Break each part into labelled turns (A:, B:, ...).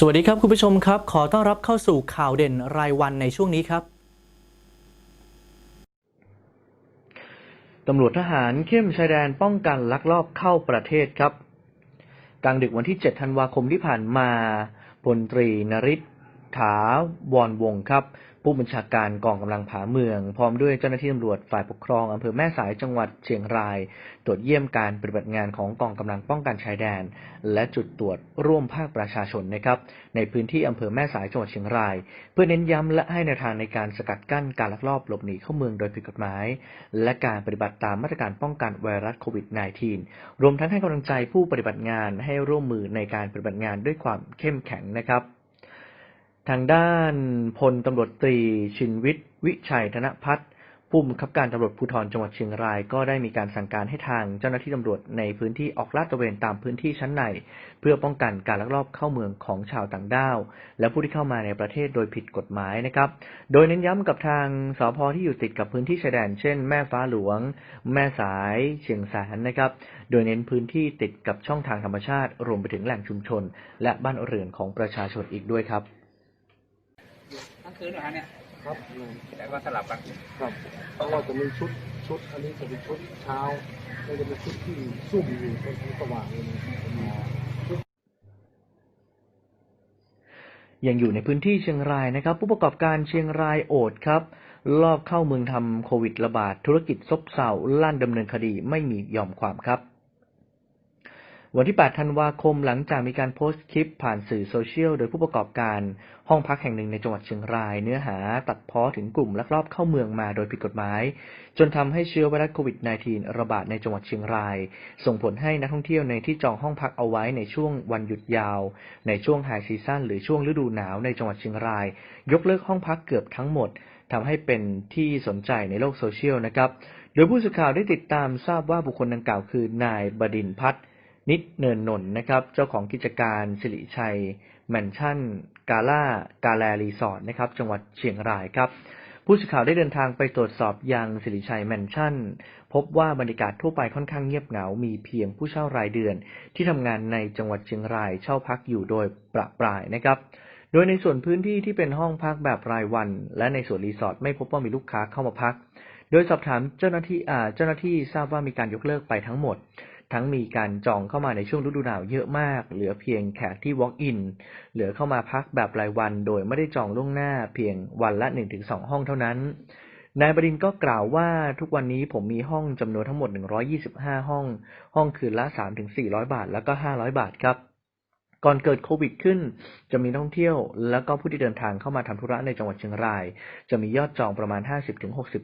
A: สวัสดีครับคุณผู้ชมครับ ขอต้อนรับเข้าสู่ข่าวเด่นรายวันในช่วงนี้ครับตำรวจทหารเข้มชายแดนป้องกันลักลอบเข้าประเทศครับ กลางดึกวันที่ 7 ธันวาคมที่ผ่านมาพลตรีนริศถาวรวงครับ ผู้บัญชาการกองกำลังผาเมือง พร้อมด้วยเจ้าหน้าที่ตำรวจฝ่ายปกครองอำเภอแม่สายจังหวัดเชียงราย ตรวจเยี่ยมการปฏิบัติงานของกองกำลังป้องกันชายแดน และจุดตรวจร่วมภาคประชาชนนะครับในพื้นที่อำเภอแม่สายจังหวัดเชียงราย เพื่อเน้นย้ำและให้แนวทางในการสกัดกั้นการลักลอบหลบหนีเข้าเมืองโดยผิดกฎหมาย และการปฏิบัติตามมาตรการป้องกันไวรัสโควิด -19 รวมทั้งให้กำลังใจผู้ปฏิบัติงานให้ร่วมมือในการปฏิบัติงานด้วยความเข้มแข็งนะครับ ทางด้านพลตำรวจตรีชินวิทย์วิชัยธนพัฒน์ผู้บังคับการตำรวจภูธรจังหวัดเชียงราย ก็ได้มีการสั่งการให้ทางเจ้าหน้าที่ตำรวจในพื้นที่ออกลาดตระเวนตามพื้นที่ชั้นใน เพื่อป้องกันการลักลอบเข้าเมืองของชาวต่างด้าว และผู้ที่เข้ามาในประเทศโดยผิดกฎหมายนะครับ โดยเน้นย้ำกับทางสพที่อยู่ติดกับพื้นที่ชายแดน เช่น แม่ฟ้าหลวง แม่สาย เชียงแสนนะครับ โดยเน้นพื้นที่ติดกับช่องทางธรรมชาติ รวมไปถึงแหล่งชุมชน และบ้านเรือนของประชาชนอีกด้วยครับ
B: คืนเหรอฮะเนี่ย
C: ครับอืม
B: แต่ว่าสลับกัน
C: ครับเพราะว่าจะมีชุดชุดอันนี้จะเป็นชุดเช้าแล้วจะเป็นชุดที่ซุ่มอยู่ตรงสว่างเลยนะ
A: ยังอยู่ในพื้นที่เชียงรายนะครับ ผู้ประกอบการเชียงรายโอดครับ ลอบเข้าเมืองทำโควิดระบาดธุรกิจซบเซาลั่นดำเนินคดีไม่มียอมความครับ วันที่ 8 ธันวาคมหลังจากมีการโพสต์คลิปผ่านสื่อโซเชียล โดยผู้ประกอบการห้องพักแห่งหนึ่งในจังหวัดเชียงราย เนื้อหาตัดพ้อถึงกลุ่มลักลอบเข้าเมืองมาโดยผิดกฎหมาย จนทำให้เชื้อไวรัสโควิด -19 ระบาดในจังหวัดเชียงราย ส่งผลให้นักท่องเที่ยวในที่จองห้องพักเอาไว้ในช่วงวันหยุดยาว ในช่วงไฮซีซั่นหรือช่วงฤดูหนาวในจังหวัดเชียงราย ยกเลิกห้องพักเกือบทั้งหมดทำให้เป็นที่สนใจในโลกโซเชียลนะครับ โดยผู้สื่อข่าวได้ติดตามทราบว่าบุคคลดังกล่าวคือนายบดินทร์พัฒน์ นิดเนินนนท์นะครับ เจ้าของกิจการสิริชัย แมนชั่น กาล่ากาแลรีสอร์ทนะครับ จังหวัดเชียงรายครับ ผู้สื่อข่าวได้เดินทางไปตรวจสอบยังสิริชัยแมนชั่น พบว่าบรรยากาศทั่วไปค่อนข้างเงียบเหงา มีเพียงผู้เช่ารายเดือน ที่ทำงานในจังหวัดเชียงรายเช่าพักอยู่โดยประปรายนะครับโดยในส่วนพื้นที่ที่เป็นห้องพักแบบรายวัน และในส่วนรีสอร์ทไม่พบว่ามีลูกค้าเข้ามาพัก โดยสอบถามเจ้าหน้าที่เจ้าหน้าที่ทราบว่ามีการยกเลิกไปทั้งหมด ทั้งมีการจองเข้ามาในช่วงฤดูหนาวเยอะมาก เหลือเพียงแขกที่ walk in เหลือเข้ามาพักแบบรายวัน โดยไม่ได้จองล่วงหน้าเพียงวันละ 1-2 ห้องเท่านั้น นายบดินก็กล่าวว่าทุกวันนี้ผมมีห้องจำนวนทั้งหมด 125 ห้อง ห้องคืนละ 3-400 บาท แล้วก็ 500 บาทครับ ก่อนเกิดโควิดขึ้น จะมีนักท่องเที่ยว แล้วก็ผู้ที่เดินทางเข้ามาทำธุระในจังหวัดเชียงราย จะมียอดจองประมาณ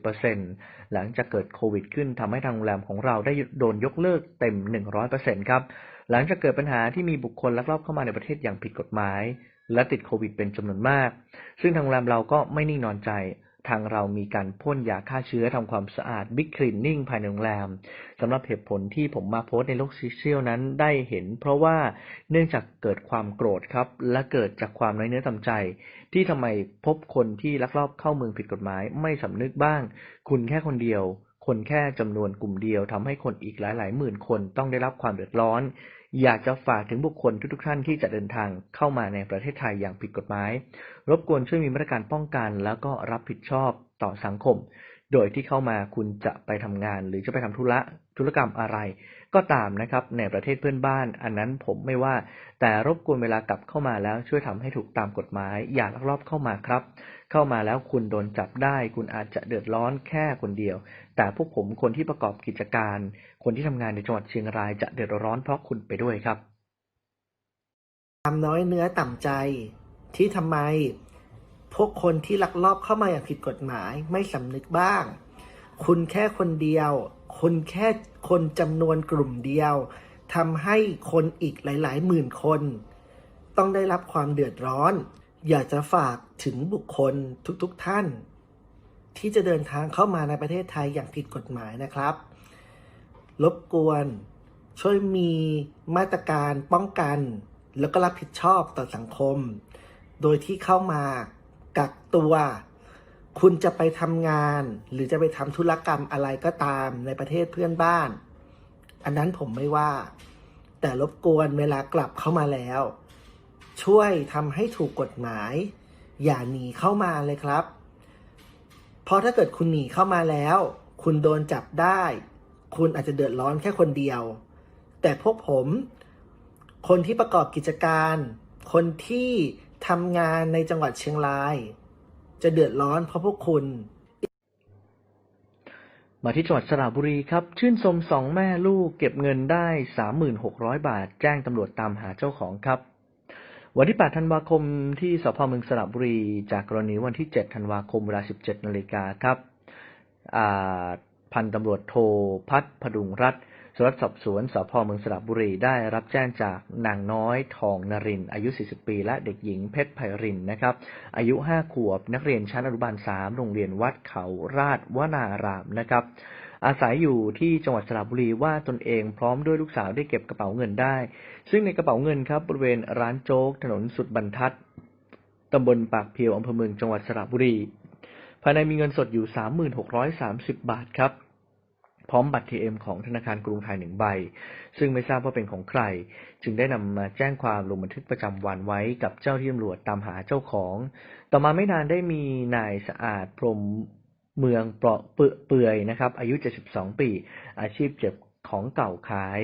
A: 50-60%หลังจากเกิดโควิดขึ้นทำให้ทางโรงแรมของเราได้โดนยกเลิกเต็ม 100%ครับ หลังจากเกิดปัญหาที่มีบุคคลลักลอบเข้ามาในประเทศอย่างผิดกฎหมาย และติดโควิดเป็นจำนวนมาก ซึ่งทางโรงแรมเราก็ไม่นิ่งนอนใจ ทางเรามีการพ่นยาฆ่าเชื้อทำความสะอาดบิ๊กคลีนนิ่งภายในโรงแรมสำหรับเหตุผลที่ผมมาโพสในโลกโซเชียลนั้นได้เห็น เพราะว่าเนื่องจากเกิดความโกรธครับ และเกิดจากความน้อยเนื้อต่ำใจ ที่ทำไมพบคนที่ลักลอบเข้าเมืองผิดกฎหมาย ไม่สำนึกบ้าง คุณแค่คนเดียว คนแค่จำนวนกลุ่มเดียวทำให้คนอีกหลายๆหมื่นคนต้องได้รับความเดือดร้อน อยากจะฝากถึงบุคคลทุกๆท่านที่จะเดินทางเข้ามาในประเทศไทยอย่างผิดกฎหมาย รบกวนช่วยมีมาตรการป้องกัน แล้วก็รับผิดชอบต่อสังคม โดยที่เข้ามาคุณจะไปทำงาน หรือจะไปทำธุระธุรกรรมอะไร ก็ตามนะครับในประเทศเพื่อนบ้าน อันนั้นผมไม่ว่า แต่รบกวนเวลากลับเข้ามาแล้วช่วยทำให้ถูกตามกฎหมาย อย่าลักลอบเข้ามาครับ เข้ามาแล้วคุณโดนจับได้ คุณอาจจะเดือดร้อนแค่คนเดียว แต่พวกผมคนที่ประกอบกิจการ คนที่ทำงานในจังหวัดเชียงรายจะเดือดร้อนเพราะคุณไปด้วยครับ
D: ความน้อยเนื้อต่ำใจ ที่ทำไม พวกคนที่ลักลอบเข้ามาอย่างผิดกฎหมายไม่สำนึกบ้าง คุณแค่คนเดียว คุณแค่คนจำนวนกลุ่มเดียวทำให้คนอีกหลาย ๆ หมื่นคน ต้องได้รับความเดือดร้อน อยากจะฝากถึงบุคคลทุกๆทท่าน ที่จะเดินทางเข้ามาในประเทศไทยอย่างผิดกฎหมายนะครับรบกวนช่วยมีมาตรการป้องกัน แล้วก็รับผิดชอบต่อสังคม โดยที่เข้ามากักตัว คุณจะไปทำงาน หรือจะไปทำธุรกรรมอะไรก็ตามในประเทศเพื่อนบ้าน อันนั้นผมไม่ว่า แต่รบกวนเวลากลับเข้ามาแล้ว ช่วยทำให้ถูกกฎหมาย อย่าหนีเข้ามาเลยครับ เพราะถ้าเกิดคุณหนีเข้ามาแล้ว คุณโดนจับได้ คุณอาจจะเดือดร้อนแค่คนเดียว แต่พวกผม คนที่ประกอบกิจการ คนที่ทำงานในจังหวัดเชียงราย จะเดือดร้อนเพราะพวกคุณ
A: มาที่จังหวัดสระบุรีครับ ชื่นชมสองแม่ลูกเก็บเงินได้ 3,600 บาท แจ้งตำรวจตามหาเจ้าของครับ วันที่ 8 ธันวาคมที่สพเมืองสระบุรี จากกรณีวันที่ 7 ธันวาคมเวลา 17 นาฬิกาครับอ่า พันตำรวจโทพัฒพดุงรัตน์สารวัตรสอบสวนสพเมืองสระบุรีได้รับแจ้งจากนางน้อยทองนรินอายุ 40 ปี และเด็กหญิงเพชรไพรินนะครับ อายุ 5 ขวบ นักเรียนชั้นอนุบาล 3 โรงเรียนวัดเขาราชวนารามนะครับอาศัยอยู่ที่จังหวัดสระบุรีว่าตนเองพร้อมด้วยลูกสาวได้เก็บกระเป๋าเงินได้ ซึ่งในกระเป๋าเงินครับบริเวณร้านโจ๊กถนนสุดบรรทัดตำบลปากเพียวอำเภอเมืองจังหวัดสระบุรี ภายในมีเงินสดอยู่ 3630 บาทครับ พร้อมบัตร TM ของธนาคารกรุงไทยหนึ่งใบ ซึ่งไม่ทราบว่าเป็นของใคร จึงได้นำมาแจ้งความลงบันทึกประจำวันไว้กับเจ้าที่ตำรวจตามหาเจ้าของ ต่อมาไม่นานได้มีนายสะอาดพรมเมืองเปราะเปื่อเปื่อยนะครับ อายุ 72 ปี อาชีพเจ็บ ของเก่าขาย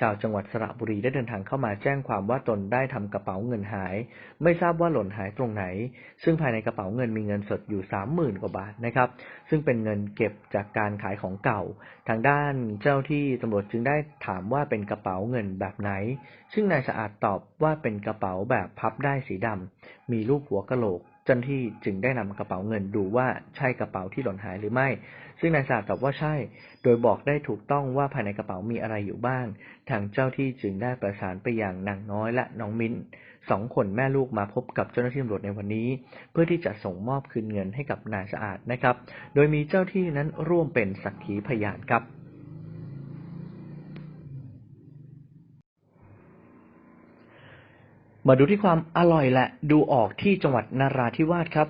A: ชาวจังหวัดสระบุรีได้เดินทางเข้ามาแจ้งความว่าตนได้ทำกระเป๋าเงินหาย ไม่ทราบว่าหล่นหายตรงไหน ซึ่งภายในกระเป๋าเงินมีเงินสดอยู่30,000กว่าบาทนะครับ ซึ่งเป็นเงินเก็บจากการขายของเก่า ทางด้านเจ้าที่ตำรวจจึงได้ถามว่าเป็นกระเป๋าเงินแบบไหน ซึ่งนายสะอาดตอบว่าเป็นกระเป๋าแบบพับได้สีดำมีรูปหัวกะโหลก เจ้าหน้าที่จึงได้นำกระเป๋าเงินดูว่าใช่กระเป๋าที่หล่นหายหรือไม่ ซึ่งนายสะอาดตอบว่าใช่ โดยบอกได้ถูกต้องว่าภายในกระเป๋ามีอะไรอยู่บ้าง ทางเจ้าที่จึงได้ประสานไปยังนางน้อยและน้องมิ้นสองคนแม่ลูกมาพบกับเจ้าหน้าที่ตำรวจในวันนี้ เพื่อที่จะส่งมอบคืนเงินให้กับนายสะอาดนะครับ โดยมีเจ้าที่นั้นร่วมเป็นสักขีพยานครับ มาดูที่ความอร่อยแหละดูออกที่จังหวัดนาราธิวาสครับ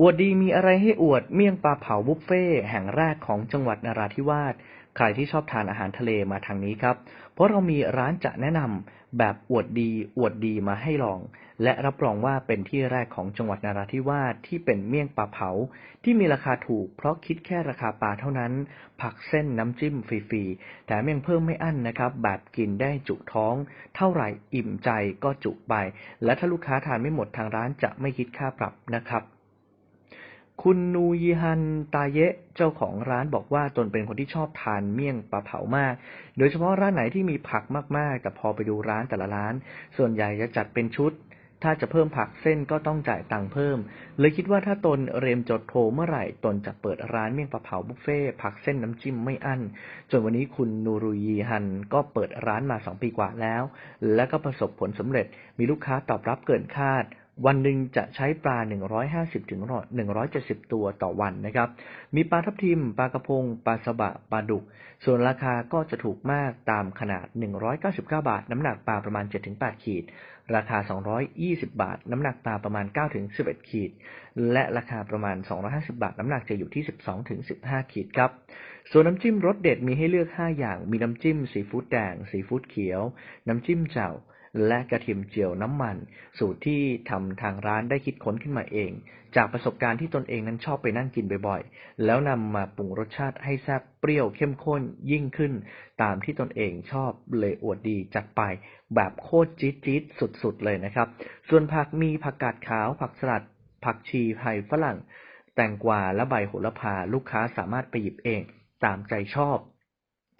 A: อวดดีมีอะไรให้อวดเมี่ยงปลาเผาบุฟเฟ่ต์แห่งแรกของจังหวัดนาราธิวาส ใครที่ชอบทานอาหารทะเลมาทางนี้ครับ เพราะเรามีร้านจะแนะนำแบบอวดดีอวดดีมาให้ลอง และรับรองว่าเป็นที่แรกของจังหวัดนาราธิวาสที่เป็นเมี่ยงปลาเผา ที่มีราคาถูกเพราะคิดแค่ราคาปลาเท่านั้น ผักเส้นน้ำจิ้มฟรีๆแถมยังเพิ่มไม่อั้นนะครับ แบบกินได้จุท้อง เท่าไหร่อิ่มใจก็จุไป และถ้าลูกค้าทานไม่หมดทางร้านจะไม่คิดค่าปรับนะครับ คุณนูยีฮันตาเยะเจ้าของร้านบอกว่าตนเป็นคนที่ชอบทานเมี่ยงปลาเผามาก โดยเฉพาะร้านไหนที่มีผักมากๆ แต่พอไปดูร้านแต่ละร้าน ส่วนใหญ่จะจัดเป็นชุด ถ้าจะเพิ่มผักเส้นก็ต้องจ่ายตังค์เพิ่ม เลยคิดว่าถ้าตนเรียมจดโทรเมื่อไหร่ตนจะเปิดร้านเมี่ยงปลาเผาบุฟเฟ่ผักเส้นน้ำจิ้มไม่อั้น จนวันนี้คุณนูรุยีฮันก็เปิดร้านมาสองปีกว่าแล้ว และก็ประสบผลสำเร็จมีลูกค้าตอบรับเกินคาด วันหนึ่งจะใช้ปลา 150ถึง170 ตัวต่อวันนะครับ มีปลาทับทิม ปลากระพง ปลาสบะ ปลาดุก ส่วนราคาก็จะถูกมากตามขนาด 199 บาท น้ำหนักปลาประมาณ 7-8 ขีด ราคา 220 บาท น้ำหนักปลาประมาณ 9-11 ขีด และราคาประมาณ 250 บาท น้ำหนักจะอยู่ที่ 12-15 ขีดครับ ส่วนน้ำจิ้มรสเด็ดมีให้เลือก 5 อย่าง มีน้ำจิ้มซีฟู้ดแดง ซีฟู้ดเขียว น้ำจิ้มแจ่ว และกระเทียมเจียวน้ำมัน สูตรที่ทำทางร้านได้คิดค้นขึ้นมาเอง จากประสบการณ์ที่ตนเองนั้นชอบไปนั่งกินบ่อยๆ แล้วนำมาปรุงรสชาติให้แซ่บเปรี้ยวเข้มข้นยิ่งขึ้น ตามที่ตนเองชอบเลยอวดดีจัดไปแบบโคตรจี๊ดจี๊ดสุดๆเลยนะครับ ส่วนผักมีผักกาดขาว ผักสลัด ผักชีไทยฝรั่ง แตงกวาและใบโหระพาลูกค้าสามารถไปหยิบเอง ตามใจชอบ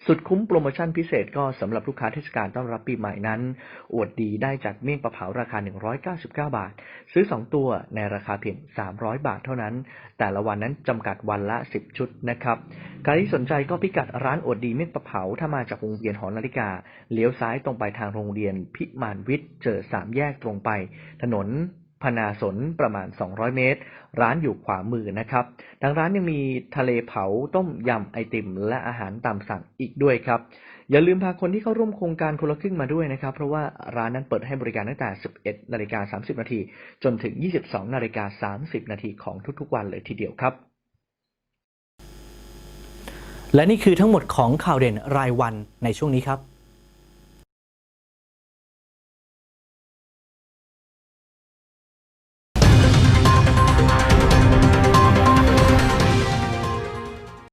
A: สุดคุ้มโปรโมชั่นพิเศษก็สำหรับลูกค้าเทศกาลต้อนรับปีใหม่นั้น อวดดีได้จากเมี่ยงปลาเผาราคา 199 บาท ซื้อ 2 ตัวในราคาเพียง 300 บาทเท่านั้น แต่ละวันนั้นจำกัดวันละ 10 ชุดนะครับใครที่สนใจก็พิกัดร้านอวดดีเมี่ยงปลาเผา ถ้ามาจากวงเวียนหอนาฬิกา เลี้ยวซ้ายตรงไปทางโรงเรียนพิมานวิทย์ เจอสามแยกตรงไป ถนน พนาสนประมาณ 200 เมตร ร้านอยู่ขวามือนะครับ ทางร้านยังมีทะเลเผาต้มยำไอติม และอาหารตามสั่งอีกด้วยครับ อย่าลืมพาคนที่เข้าร่วมโครงการคนละครึ่งมาด้วยนะครับ เพราะว่าร้านนั้นเปิดให้บริการตั้งแต่ 11 นาฬิกา 30 นาทีจนถึง 22 นาฬิกา 30 นาทีของทุกๆ วันเลยทีเดียวครับ และนี่คือทั้งหมดของข่าวเด่นรายวันในช่วงนี้ครับ